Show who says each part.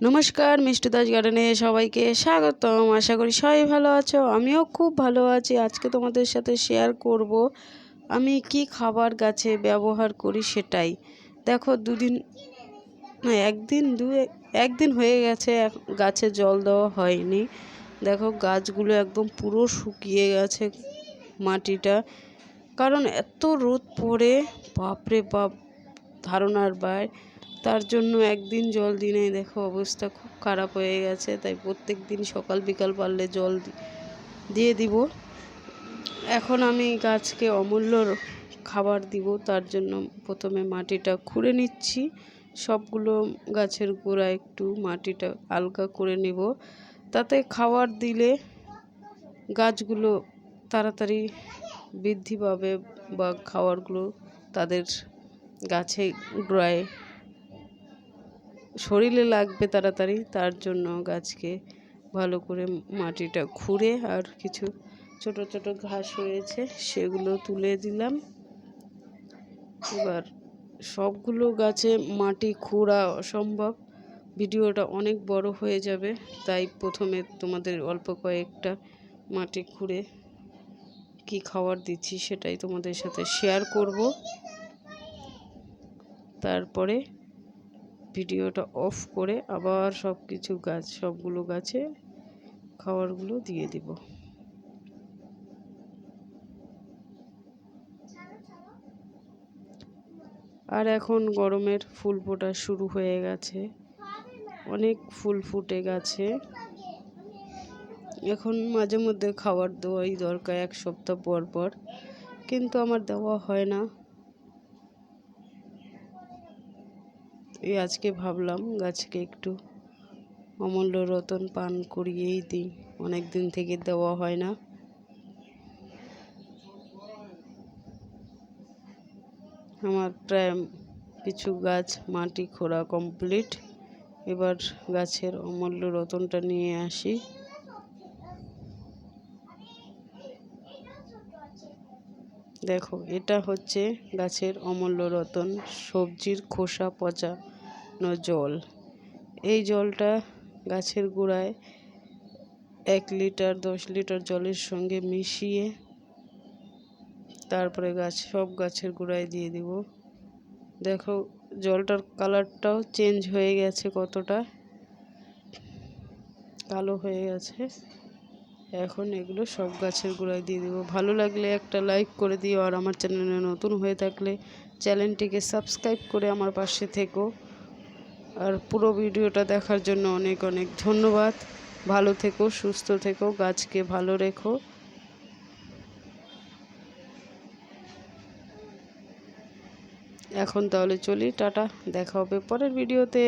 Speaker 1: নমস্কার, মিষ্টি দাস গার্ডেনে সবাইকে স্বাগতম। আশা করি সবাই ভালো আছো, আমিও খুব ভালো আছি। আজকে তোমাদের সাথে শেয়ার করব আমি কি খাবার গাছে ব্যবহার করি সেটাই। দেখো, দুদিন, না, একদিন, দু, একদিন হয়ে গেছে গাছে জল দেওয়া হয়নি। দেখো, গাছগুলো একদম পুরো শুকিয়ে গেছে মাটিটা। কারণ এত রোদ পড়ে, বাপরে বাপ, ধারণার বাইরে তার জন্য একদিন জল দিনে দেখো অবস্থা খুব খারাপ হয়ে গেছে, তাই প্রত্যেক দিন সকাল বিকাল পারলে জল দিয়ে দিব। এখন আমি গাছকে অমূল্য খাবার দিব, তার জন্য প্রথমে মাটিটা খুঁড়ে নিচ্ছি। সবগুলো গাছের গোড়া একটু মাটিটা আলগা করে নেব। তাতে খাবার দিলে গাছগুলো তাড়াতাড়ি বৃদ্ধি পাবে বা খাবারগুলো তাদের গাছে গোড়ায় শরীরে লাগবে তাড়াতাড়ি, তার জন্য গাছকে ভালো করে মাটিটা খুঁড়ে আর কিছু ছোট ছোট ঘাস হয়েছে সেগুলো তুলে দিলাম। এবার সবগুলো গাছে মাটি খুঁড়া অসম্ভব। ভিডিওটা অনেক বড় হয়ে যাবে, তাই প্রথমে তোমাদের অল্প কয়েকটা মাটি খুঁড়ে কি খাবার দিচ্ছি সেটাই তোমাদের সাথে শেয়ার করব। তারপরে ভিডিওটা অফ করে আবার সব কিছু গাছ, সবগুলো গাছে খাবারগুলো দিয়ে দিব। আর এখন গরমের ফুল ফোটা শুরু হয়ে গেছে। অনেক ফুল ফুটে গেছে। এখন মাঝে মধ্যে খাবার দেওয়াই দরকার এক সপ্তাহ পর পর। কিন্তু আমার দেওয়া হয় না। এই আজকে ভাবলাম গাছকে একটু অমূল্য রতন পান করিয়েই দিই। অনেক দিন থেকে দেওয়া হয় না। আমার প্রায় কিছু গাছ মাটি, খোঁড়া কমপ্লিট। এবার গাছের অমূল্য রতনটা নিয়ে আসি। দেখো, এটা হচ্ছে গাছের অমূল্য রতন, সবজির খোসা পচানো জল। এই জলটা গাছের গোড়ায় এক লিটার, দশ লিটার জলের সঙ্গে মিশিয়ে তারপরে গাছ, সব গাছের গোড়ায় দিয়ে দিব। দেখো, জলটার কালারটাও চেঞ্জ হয়ে গেছে কতটা। কালো হয়ে গেছে। এখন এগুলো সব গাছের গোড়ায় দিয়ে দেবো। ভালো লাগলে একটা লাইক করে দিও আর আমার চ্যানেলে নতুন হয়ে থাকলে চ্যানেলটিকে সাবস্ক্রাইব করে আমার পাশে থেকো। আর পুরো ভিডিওটা দেখার জন্য অনেক অনেক ধন্যবাদ। ভালো থেকো, সুস্থ থেকো, গাছকে ভালো রেখো। এখন তাহলে চলি, টাটা, দেখা হবে পরের ভিডিওতে।